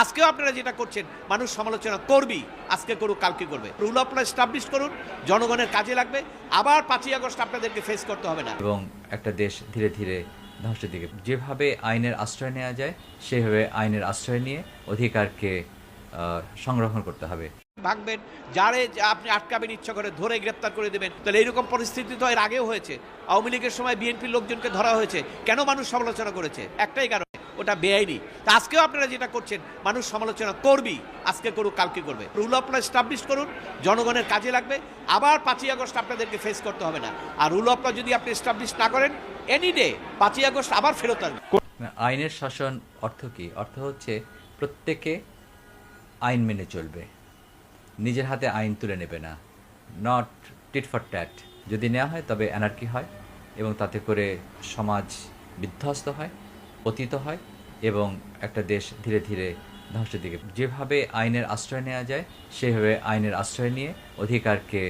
আজকেও আপনারা যেটা করছেন মানুষ সমালোচনা করবি আজকে করুক কালকে করবে। রুল ল এস্টাবলিশ করুন জনগণের কাজে লাগবে আবার পাঁচই আগস্ট আপনাদেরকে ফেস করতে হবে না। এবং একটা দেশ ধীরে ধীরে ধ্বংসের দিকে যেভাবে আইনের আশ্রয় নেওয়া যায় সেভাবে আইনের আশ্রয় নিয়ে অধিকারকে সংরক্ষণ করতে হবে। ভাগবেন যারে আপনি আটকাবেন ইচ্ছা করে ধরে গ্রেপ্তার করে দেবেন তাহলে এইরকম পরিস্থিতি তো এর আগেও হয়েছে। আওয়ামী লীগের সময় বিএনপির লোকজনকে ধরা হয়েছে। কেন মানুষ সমালোচনা করেছে? একটাই কারণে। ওটা বেআইনি। তা আজকেও আপনারা যেটা করছেন, মানুষ সমালোচনা করবি আজকে করুক, কালকে করবে। রুল অফ ল এস্টাবলিশ করুন, জনগণের কাজে লাগবে। আবার পাঁচই আগস্ট আপনাদেরকে ফেস করতে হবে না। আর রুল ল যদি আপনি এস্টাবলিশ না করেন এনি ডে পাঁচই আগস্ট আবার ফেরত আসবে। আইনের শাসন অর্থ কি? অর্থ হচ্ছে প্রত্যেকে আইন মেনে চলবে। নিজের হাতে আইন তুলে নেবে না। নট টিট ফর ট্যাট যদি নেওয়া হয়, তবে অ্যানার্কি হয় এবং তাতে করে সমাজ বিধ্বস্ত হয়। পতিত হয় এবং একটা দেশ ধীরে ধীরে ধ্বংসের দিকে যেভাবে আইনের আশ্রয় নেওয়া যায়, সেভাবে আইনের আশ্রয় নিয়ে অধিকারকে